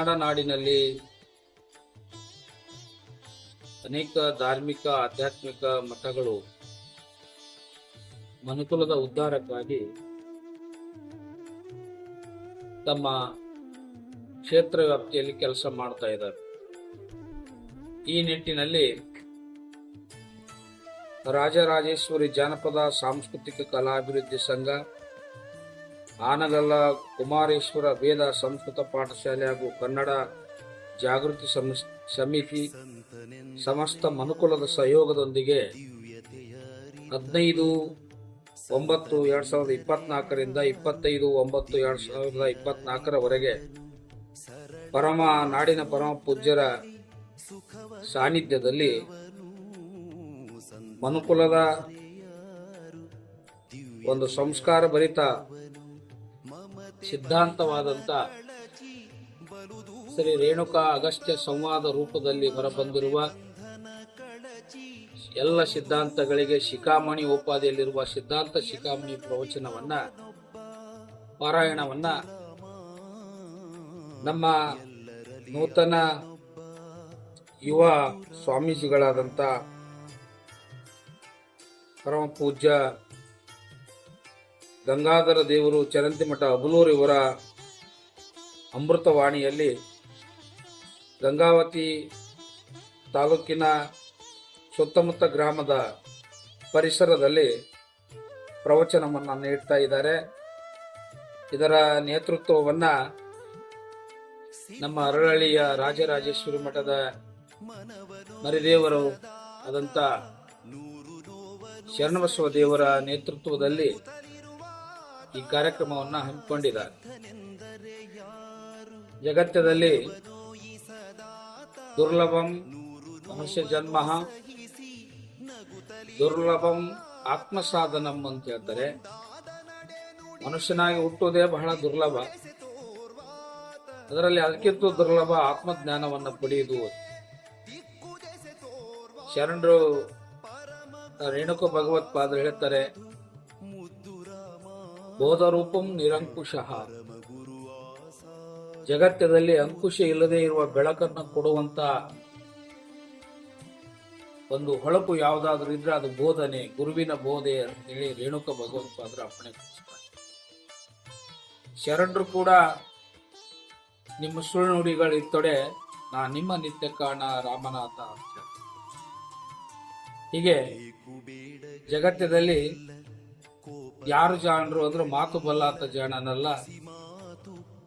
ಕನ್ನಡ ನಾಡಿನಲ್ಲಿ ಅನೇಕ ಧಾರ್ಮಿಕ, ಆಧ್ಯಾತ್ಮಿಕ ಮಠಗಳು ಮನುಕುಲದ ಉದ್ಧಾರಕ್ಕಾಗಿ ತಮ್ಮ ಕ್ಷೇತ್ರ ವ್ಯಾಪ್ತಿಯಲ್ಲಿ ಕೆಲಸ ಮಾಡ್ತಾ ಇದ್ದಾರೆ. ಈ ನಿಟ್ಟಿನಲ್ಲಿ ರಾಜರಾಜೇಶ್ವರಿ ಜಾನಪದ ಸಾಂಸ್ಕೃತಿಕ ಕಲಾಭಿವೃದ್ಧಿ ಸಂಘ ಆನಗಲ್ಲ ಕುಮಾರೇಶ್ವರ ವೇದ ಸಂಸ್ಕೃತ ಪಾಠಶಾಲೆ ಹಾಗೂ ಕನ್ನಡ ಜಾಗೃತಿ ಸಮಿತಿ ಸಮಸ್ತ ಮನುಕುಲದ ಸಹಯೋಗದೊಂದಿಗೆ ಹದಿನೈದು, ಒಂಬತ್ತು ಎರಡು ಸಾವಿರದ ಇಪ್ಪತ್ನಾಲ್ಕರಿಂದ ಇಪ್ಪತ್ತೈದು, ಒಂಬತ್ತು ಎರಡು ಸಾವಿರದ ಇಪ್ಪತ್ನಾಲ್ಕರವರೆಗೆ ಪರಮ, ನಾಡಿನ ಪರಮ ಪೂಜ್ಯರ ಸಾನ್ನಿಧ್ಯದಲ್ಲಿ ಮನುಕುಲದ ಒಂದು ಸಂಸ್ಕಾರ ಭರಿತ ಸಿದ್ಧಾಂತವಾದಂತ ಶ್ರೀ ರೇಣುಕಾ ಅಗಸ್ತ್ಯ ಸಂವಾದ ರೂಪದಲ್ಲಿ ಹೊರಬಂದಿರುವ ಎಲ್ಲ ಸಿದ್ಧಾಂತಗಳಿಗೆ ಶಿಖಾಮಣಿ ಉಪಾಧಿಯಲ್ಲಿರುವ ಸಿದ್ಧಾಂತ ಶಿಖಾಮಣಿ ಪ್ರವಚನವನ್ನ, ಪಾರಾಯಣವನ್ನ ನಮ್ಮ ನೂತನ ಯುವ ಸ್ವಾಮೀಜಿಗಳಾದಂಥ ಪರಮ ಪೂಜ್ಯ ಗಂಗಾಧರ ದೇವರು ಚರಂತಿಮಠ ಅಬಲೂರು ಇವರ ಅಮೃತವಾಣಿಯಲ್ಲಿ ಗಂಗಾವತಿ ತಾಲೂಕಿನ ಸುತ್ತಮುತ್ತ ಗ್ರಾಮದ ಪರಿಸರದಲ್ಲಿ ಪ್ರವಚನವನ್ನು ನೀಡ್ತಾ ಇದ್ದಾರೆ. ಇದರ ನೇತೃತ್ವವನ್ನ ನಮ್ಮ ಅರಳಳ್ಳಿಯ ರಾಜರಾಜೇಶ್ವರಿ ಮಠದ ಮರಿದೇವರು ಆದಂತ ಶರಣಬಸವ ದೇವರ ನೇತೃತ್ವದಲ್ಲಿ ಈ ಕಾರ್ಯಕ್ರಮವನ್ನ ಹಮ್ಮಿಕೊಂಡಿದ್ದಾರೆ. ಜಗತ್ತದಲ್ಲಿ ದುರ್ಲಭಂ ಮನುಷ್ಯ ಜನ್ಮ, ದುರ್ಲಭಂ ಆತ್ಮಸಾಧನಂ ಅಂತ ಹೇಳ್ತಾರೆ. ಮನುಷ್ಯನಾಗಿ ಹುಟ್ಟುವುದೇ ಬಹಳ ದುರ್ಲಭ. ಅದರಲ್ಲಿ ಅದಕ್ಕಿಂತ ದುರ್ಲಭ ಆತ್ಮಜ್ಞಾನವನ್ನು ಪಡೆಯುವುದು ಶರಣರು ರೇಣುಕ ಭಗವತ್ಪಾದರು ಹೇಳ್ತಾರೆ ಬೋಧರೂಪಂ ನಿರಂಕುಶಃ ಜಗತ್ತದಲ್ಲಿ ಅಂಕುಶ ಇಲ್ಲದೆ ಇರುವ ಬೆಳಕನ್ನು ಕೊಡುವಂತ ಒಂದು ಹೊಳಪು ಯಾವುದಾದ್ರೂ ಇದ್ರೆ ಅದು ಬೋಧನೆ, ಗುರುವಿನ ಬೋಧೆ ಅಂತ ಹೇಳಿ ರೇಣುಕ ಭಗವತ್ಪಾದರು ಅಪ್ಪಣೆ ಶರಣರು ಕೂಡ ನಿಮ್ಮ ಸುಳ್ಳು ನುಡಿಗಳಿತ್ತೊಡೆ ನಾ ನಿಮ್ಮ ನಿತ್ಯ ಕಾಣ ರಾಮನಾಥ ಅಂತ. ಹೀಗೆ ಜಗತ್ತದಲ್ಲಿ ಯಾರು ಜಾಣರು ಅಂದ್ರೆ ಮಾತು ಬಲ್ಲಾತ ಜಾಣನಲ್ಲ,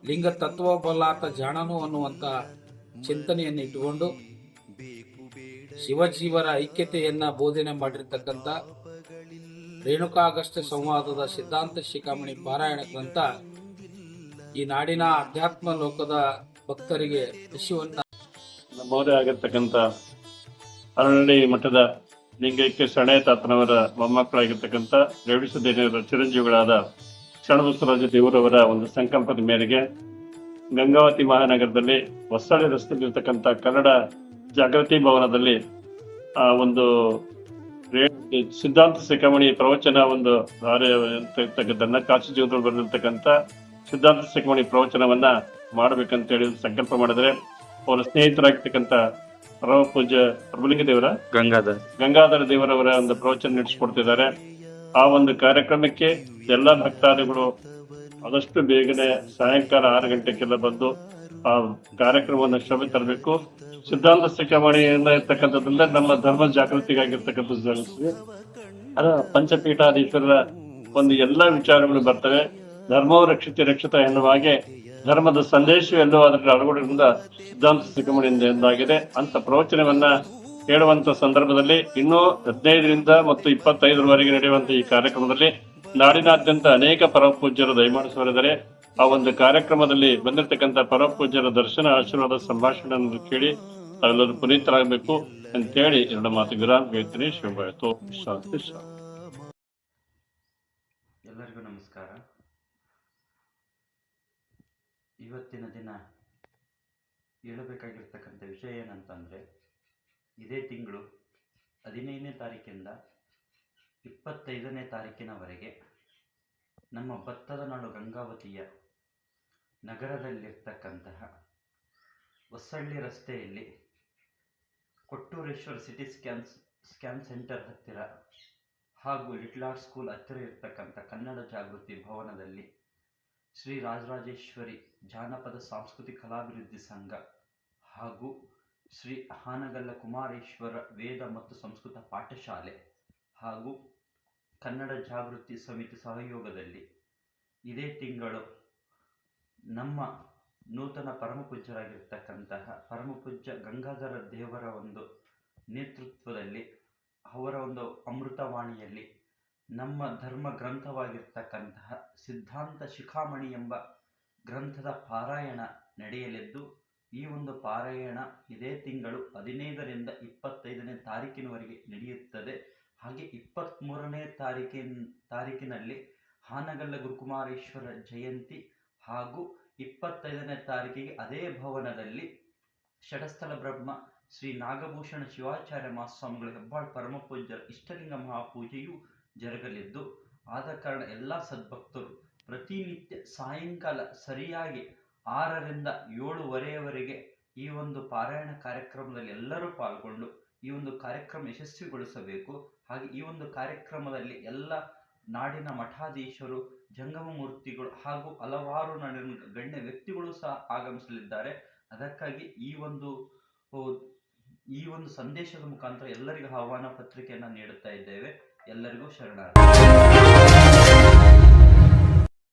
ಲಿಂಗ ತತ್ವ ಬಲ್ಲಾತ ಜಾಣನು ಅನ್ನುವಂತ ಚಿಂತನೆಯನ್ನು ಇಟ್ಟುಕೊಂಡು ಶಿವಜೀವರ ಐಕ್ಯತೆಯನ್ನ ಬೋಧನೆ ಮಾಡಿರ್ತಕ್ಕಂಥ ರೇಣುಕಾಗಷ್ಟ ಸಂವಾದದ ಸಿದ್ಧಾಂತ ಶಿಖಾಮಣಿ ಪಾರಾಯಣ ಗ್ರಂಥ ಈ ನಾಡಿನ ಅಧ್ಯಾತ್ಮ ಲೋಕದ ಭಕ್ತರಿಗೆ ಯಶುವನ್ನ ನಮ್ಮವರೇ ಆಗಿರ್ತಕ್ಕಂಥ ಅರಳಿ ಮಠದ ಲಿಂಗೈಕ್ಯ ಸಣೆ ತಾತನವರ ಮೊಮ್ಮಕ್ಕಳಾಗಿರ್ತಕ್ಕಂಥ ರೇವಡಿಸದೇವರ ಚಿರಂಜೀವಿಗಳಾದ ಶರಣಬಸವರಾಜ ದೇವರವರ ಒಂದು ಸಂಕಲ್ಪದ ಮೇರೆಗೆ ಗಂಗಾವತಿ ಮಹಾನಗರದಲ್ಲಿ ಹೊಸಳೆ ರಸ್ತೆಯಲ್ಲಿರ್ತಕ್ಕಂಥ ಕನ್ನಡ ಜಾಗೃತಿ ಭವನದಲ್ಲಿ, ಆ, ಒಂದು ಸಿದ್ಧಾಂತ ಶಿಖಾಮಣಿ ಪ್ರವಚನ ಒಂದು ಧಾರೆ ಇರ್ತಕ್ಕಂಥ ಕಾಶಿ ಜೀವನದಲ್ಲಿ ಬರೆದಿರ್ತಕ್ಕಂಥ ಸಿದ್ಧಾಂತ ಶಿಖಾಮಣಿ ಪ್ರವಚನವನ್ನ ಮಾಡ್ಬೇಕಂತ ಹೇಳಿ ಸಂಕಲ್ಪ ಮಾಡಿದ್ರೆ ಅವರ ಸ್ನೇಹಿತರಾಗಿರ್ತಕ್ಕಂಥ ಪರಮ ಪೂಜ್ಯ ಪ್ರಭುಲಿಂಗ ದೇವರ ಗಂಗಾಧರ್. ಗಂಗಾಧರ ದೇವರವರ ಒಂದು ಪ್ರವಚನ ನಡೆಸಿಕೊಡ್ತಿದ್ದಾರೆ. ಆ ಒಂದು ಕಾರ್ಯಕ್ರಮಕ್ಕೆ ಎಲ್ಲ ಭಕ್ತಾದಿಗಳು ಆದಷ್ಟು ಬೇಗನೆ ಸಾಯಂಕಾಲ ಆರು ಗಂಟೆಗೆಲ್ಲ ಬಂದು ಆ ಕಾರ್ಯಕ್ರಮವನ್ನು ಶ್ರಮೆ ತರಬೇಕು. ಸಿದ್ಧಾಂತ ಶಿಖಾಮಣಿಯಿಂದ ಇರ್ತಕ್ಕಂಥದ್ರಿಂದ ನಮ್ಮ ಧರ್ಮ ಜಾಗೃತಿಗಾಗಿರ್ತಕ್ಕಂಥದ್ದು. ಅದ ಪಂಚಪೀಠಾಧೀಶ್ವರರ ಒಂದು ಎಲ್ಲಾ ವಿಚಾರಗಳು ಬರ್ತವೆ. ಧರ್ಮವು ರಕ್ಷಿತ ರಕ್ಷಿತ ಎನ್ನುವ ಹಾಗೆ ಧರ್ಮದ ಸಂದೇಶ ಅದಕ್ಕೆ ಅಳವಡಿಯಿಂದ ಸಿದ್ಧಾಂತ ಸಿಕ್ಕಮಣಿಯಿಂದ ಎಂದಾಗಿದೆ. ಅಂತ ಪ್ರವಚನವನ್ನ ಹೇಳುವಂತ ಸಂದರ್ಭದಲ್ಲಿ ಇನ್ನೂ ಹದಿನೈದರಿಂದ ಮತ್ತು ಇಪ್ಪತ್ತೈದರವರೆಗೆ ನಡೆಯುವಂತಹ ಈ ಕಾರ್ಯಕ್ರಮದಲ್ಲಿ ನಾಡಿನಾದ್ಯಂತ ಅನೇಕ ಪರಮ ಪೂಜ್ಯರು ದಯಮಾಡಿಸುವರಿದ್ದಾರೆ ಆ ಒಂದು ಕಾರ್ಯಕ್ರಮದಲ್ಲಿ ಬಂದಿರತಕ್ಕಂತ ಪರಮ ಪೂಜ್ಯರ ದರ್ಶನ, ಆಶೀರ್ವಾದ, ಸಂಭಾಷಣೆಯನ್ನು ಕೇಳಿ ತಾವೆಲ್ಲರೂ ಪುನೀತರಾಗಬೇಕು ಅಂತೇಳಿ ಎರಡು ಮಾತು ವಿರಾಮ್ ಹೇಳ್ತೀನಿ. ಶುಭಾಯಿತು ಎಲ್ಲರಿಗೂ ನಮಸ್ಕಾರ. ಇವತ್ತಿನ ದಿನ ಹೇಳಬೇಕಾಗಿರ್ತಕ್ಕಂಥ ವಿಷಯ ಏನಂತಂದರೆ, ಇದೇ ತಿಂಗಳು ಹದಿನೈದನೇ ತಾರೀಕಿಂದ ಇಪ್ಪತ್ತೈದನೇ ತಾರೀಕಿನವರೆಗೆ ನಮ್ಮ ಭತ್ತದ ನಾಡು ಗಂಗಾವತಿಯ ನಗರದಲ್ಲಿರ್ತಕ್ಕಂತಹ ಹೊಸಳ್ಳಿ ರಸ್ತೆಯಲ್ಲಿ Kottureshwara CT scan scan centre ಹತ್ತಿರ ಹಾಗೂ ಲಿಟ್ಲ್ ಸ್ಕೂಲ್ ಹತ್ತಿರ ಇರತಕ್ಕಂಥ ಕನ್ನಡ ಜಾಗೃತಿ ಭವನದಲ್ಲಿ ಶ್ರೀ ರಾಜರಾಜೇಶ್ವರಿ ಜಾನಪದ ಸಾಂಸ್ಕೃತಿಕ ಕಲಾಭಿವೃದ್ಧಿ ಸಂಘ ಹಾಗೂ ಶ್ರೀ ಹಾನಗಲ್ಲ ಕುಮಾರೇಶ್ವರ ವೇದ ಮತ್ತು ಸಂಸ್ಕೃತ ಪಾಠಶಾಲೆ ಹಾಗೂ ಕನ್ನಡ ಜಾಗೃತಿ ಸಮಿತಿ ಸಹಯೋಗದಲ್ಲಿ ಇದೇ ತಿಂಗಳು ನಮ್ಮ ನೂತನ ಪರಮಪೂಜ್ಯರಾಗಿರ್ತಕ್ಕಂತಹ ಪರಮಪೂಜ್ಯ ಗಂಗಾಧರ ದೇವರ ಒಂದು ನೇತೃತ್ವದಲ್ಲಿ ಅವರ ಒಂದು ಅಮೃತವಾಣಿಯಲ್ಲಿ ನಮ್ಮ ಧರ್ಮ ಗ್ರಂಥವಾಗಿರ್ತಕ್ಕಂತಹ ಸಿದ್ಧಾಂತ ಶಿಖಾಮಣಿ ಎಂಬ ಗ್ರಂಥದ ಪಾರಾಯಣ ನಡೆಯಲಿದ್ದು, ಈ ಒಂದು ಪಾರಾಯಣ ಇದೇ ತಿಂಗಳು ಹದಿನೈದರಿಂದ ಇಪ್ಪತ್ತೈದನೇ ತಾರೀಕಿನವರೆಗೆ ನಡೆಯುತ್ತದೆ. ಹಾಗೆ ಇಪ್ಪತ್ತ್ಮೂರನೇ ತಾರೀಕಿನ, ತಾರೀಕಿನಲ್ಲಿ ಹಾನಗಲ್ಲ ಗುರುಕುಮಾರೇಶ್ವರ ಜಯಂತಿ ಹಾಗೂ ಇಪ್ಪತ್ತೈದನೇ ತಾರೀಕಿಗೆ ಅದೇ ಭವನದಲ್ಲಿ ಷಡಸ್ಥಲ ಬ್ರಹ್ಮ ಶ್ರೀ ನಾಗಭೂಷಣ ಶಿವಾಚಾರ್ಯ ಮಹಾಸ್ವಾಮಿಗಳ ಹೆಬ್ಬಾಳ್ ಪರಮಪೂಜ್ಯರ ಇಷ್ಟಲಿಂಗ ಮಹಾಪೂಜೆಯು ಜರುಗಲಿದ್ದು. ಆದ ಕಾರಣ ಎಲ್ಲ ಸದ್ಭಕ್ತರು ಪ್ರತಿನಿತ್ಯ ಸಾಯಂಕಾಲ ಸರಿಯಾಗಿ ಆರರಿಂದ ಏಳುವರೆಯವರೆಗೆ ಈ ಒಂದು ಪಾರಾಯಣ ಕಾರ್ಯಕ್ರಮದಲ್ಲಿ ಎಲ್ಲರೂ ಪಾಲ್ಗೊಂಡು ಈ ಒಂದು ಕಾರ್ಯಕ್ರಮ ಯಶಸ್ವಿಗೊಳಿಸಬೇಕು. ಹಾಗೆ ಈ ಒಂದು ಕಾರ್ಯಕ್ರಮದಲ್ಲಿ ಎಲ್ಲ ನಾಡಿನ ಮಠಾಧೀಶರು, ಜಂಗಮ ಮೂರ್ತಿಗಳು ಹಾಗೂ ಹಲವಾರು ನಾಡಿನ ಗಣ್ಯ ವ್ಯಕ್ತಿಗಳು ಸಹ ಆಗಮಿಸಲಿದ್ದಾರೆ. ಅದಕ್ಕಾಗಿ ಈ ಒಂದು ಈ ಒಂದು ಸಂದೇಶದ ಮುಖಾಂತರ ಎಲ್ಲರಿಗೂ ಆಹ್ವಾನ ಪತ್ರಿಕೆಯನ್ನು ನೀಡುತ್ತಾ ಇದ್ದೇವೆ. ಎಲ್ಲರಿಗೂ ಶರಣಾರ್ಥಿ.